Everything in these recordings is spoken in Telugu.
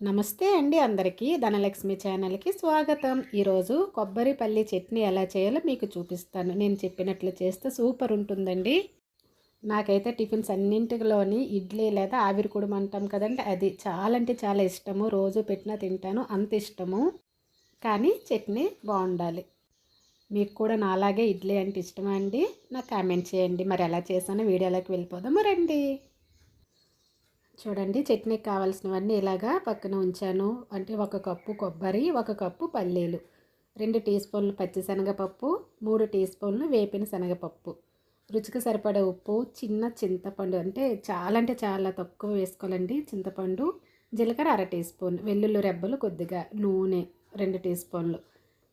నమస్తే అండి అందరికీ. ధనలక్ష్మి ఛానల్కి స్వాగతం. ఈరోజు కొబ్బరి పల్లి చట్నీ ఎలా చేయాలో మీకు చూపిస్తాను. నేను చెప్పినట్లు చేస్తే సూపర్ ఉంటుందండి. నాకైతే టిఫిన్స్ అన్నింటిలోని ఇడ్లీ లేదా ఆవిరి కుడుము అంటాం కదండి. అది చాలా అంటే చాలా ఇష్టము. రోజు పెట్టినా తింటాను. అంత ఇష్టము. కానీ చట్నీ బాగుండాలి. మీకు కూడా నాలాగే ఇడ్లీ అంటే ఇష్టమా అండి? నాకు కామెంట్ చేయండి. మరి ఎలా చేశానో వీడియోలోకి వెళ్ళిపోదాము రండి. చూడండి చట్నీకి కావాల్సినవన్నీ ఇలాగా పక్కన ఉంచాను. అంటే ఒక కప్పు కొబ్బరి ఒక కప్పు పల్లీలు రెండు టీ స్పూన్లు పచ్చిశనగపప్పు మూడు టీ స్పూన్లు వేపిన శనగపప్పు. రుచికి సరిపడే ఉప్పు చిన్న చింతపండు అంటే చాలా అంటే చాలా తక్కువ వేసుకోవాలండి. చింతపండు జీలకర్ర అర టీ స్పూన్ వెల్లుల్లి రెబ్బలు కొద్దిగా నూనె రెండు టీ స్పూన్లు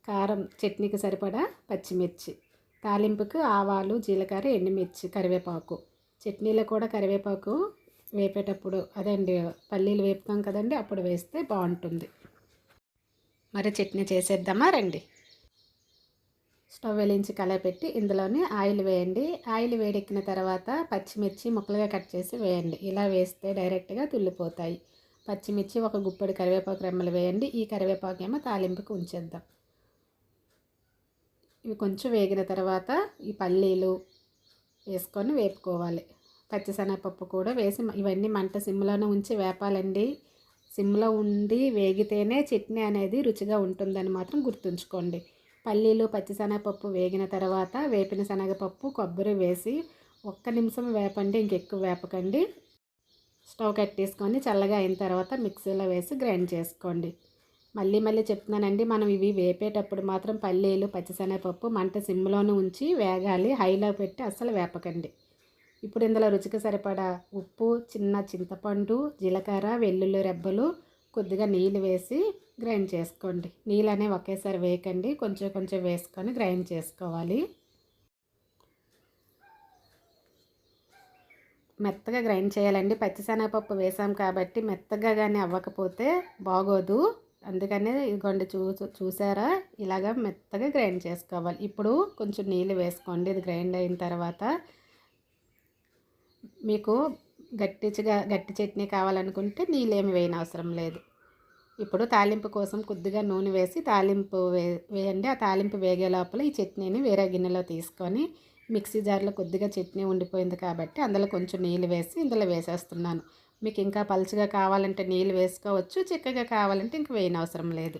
కారం చట్నీకి సరిపడా పచ్చిమిర్చి తాలింపుకు ఆవాలు జీలకర్ర ఎండుమిర్చి కరివేపాకు. చట్నీలో కూడా కరివేపాకు వేపేటప్పుడు అదండి పల్లీలు వేపుతాం కదండి అప్పుడు వేస్తే బాగుంటుంది. మరి చట్నీ చేసేద్దామా? రండి. స్టవ్ వెలించి కలపెట్టి ఇందులోనే ఆయిల్ వేయండి. ఆయిల్ వేడెక్కిన తర్వాత పచ్చిమిర్చి ముక్కలుగా కట్ చేసి వేయండి. ఇలా వేస్తే డైరెక్ట్గా తుల్లిపోతాయి. పచ్చిమిర్చి ఒక గుప్పడి కరివేపాకు రెమ్మలు వేయండి. ఈ కరివేపాకు ఏమో తాలింపుకి ఉంచేద్దాం. ఇవి కొంచెం వేగిన తర్వాత ఈ పల్లీలు వేసుకొని వేపుకోవాలి. పచ్చిశనగపప్పు కూడా వేసి ఇవన్నీ మంట సిమ్లోనే ఉంచి వేపాలండి. సిమ్లో ఉండి వేగితేనే చట్నీ అనేది రుచిగా ఉంటుందని మాత్రం గుర్తుంచుకోండి. పల్లీలు పచ్చిశనగపప్పు వేగిన తర్వాత వేపిన శనగపప్పు కొబ్బరి వేసి ఒక్క నిమిషం వేపండి ఇంకెక్కువ వేపకండి. స్టవ్ కట్టేసుకొని చల్లగా అయిన తర్వాత మిక్సీలో వేసి గ్రైండ్ చేసుకోండి. మళ్ళీ మళ్ళీ చెప్తున్నానండి మనం ఇవి వేపేటప్పుడు మాత్రం పల్లీలు పచ్చిశనగపప్పు మంట సిమ్లోనే ఉంచి వేగాలి హైలో పెట్టి అస్సలు వేపకండి. ఇప్పుడు ఇందులో రుచికి సరిపడా ఉప్పు చిన్న చింతపండు జీలకర్ర వెల్లుల్లి రెబ్బలు కొద్దిగా నీళ్ళు వేసి గ్రైండ్ చేసుకోండి. నీళ్ళు అనేవి ఒకేసారి వేయకండి. కొంచెం కొంచెం వేసుకొని గ్రైండ్ చేసుకోవాలి. మెత్తగా గ్రైండ్ చేయాలండి. పచ్చిశనగపప్పు వేసాం కాబట్టి మెత్తగా కానీ అవ్వకపోతే బాగోదు. అందుకనే ఇదిగోండి చూ చూసారా? ఇలాగ మెత్తగా గ్రైండ్ చేసుకోవాలి. ఇప్పుడు కొంచెం నీళ్ళు వేసుకోండి. ఇది గ్రైండ్ అయిన తర్వాత మీకు గట్టిగా గట్టి చట్నీ కావాలనుకుంటే నీళ్ళేమి వేయని అవసరం లేదు. ఇప్పుడు తాలింపు కోసం కొద్దిగా నూనె వేసి తాలింపు వే వేయండి. ఆ తాలింపు వేగే లోపల ఈ చట్నీని వేరే గిన్నెలో తీసుకొని మిక్సీ జార్లో కొద్దిగా చట్నీ ఉండిపోయింది కాబట్టి అందులో కొంచెం నీళ్ళు వేసి ఇందులో వేసేస్తున్నాను. మీకు ఇంకా పలుచగా కావాలంటే నీళ్ళు వేసుకోవచ్చు చిక్కగా కావాలంటే ఇంక వేయనవసరం లేదు.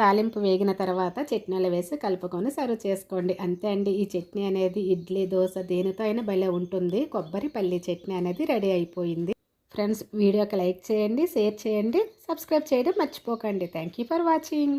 తాలింపు వేగిన తర్వాత చట్నీలు వేసి కలుపుకొని సర్వ్ చేసుకోండి. అంతే అండి. ఈ చట్నీ అనేది ఇడ్లీ దోశ దేనితో అయినా భలే ఉంటుంది. కొబ్బరి పల్లి చట్నీ అనేది రెడీ అయిపోయింది. ఫ్రెండ్స్ వీడియోకి లైక్ చేయండి షేర్ చేయండి సబ్స్క్రైబ్ చేయడం మర్చిపోకండి. Thank for watching.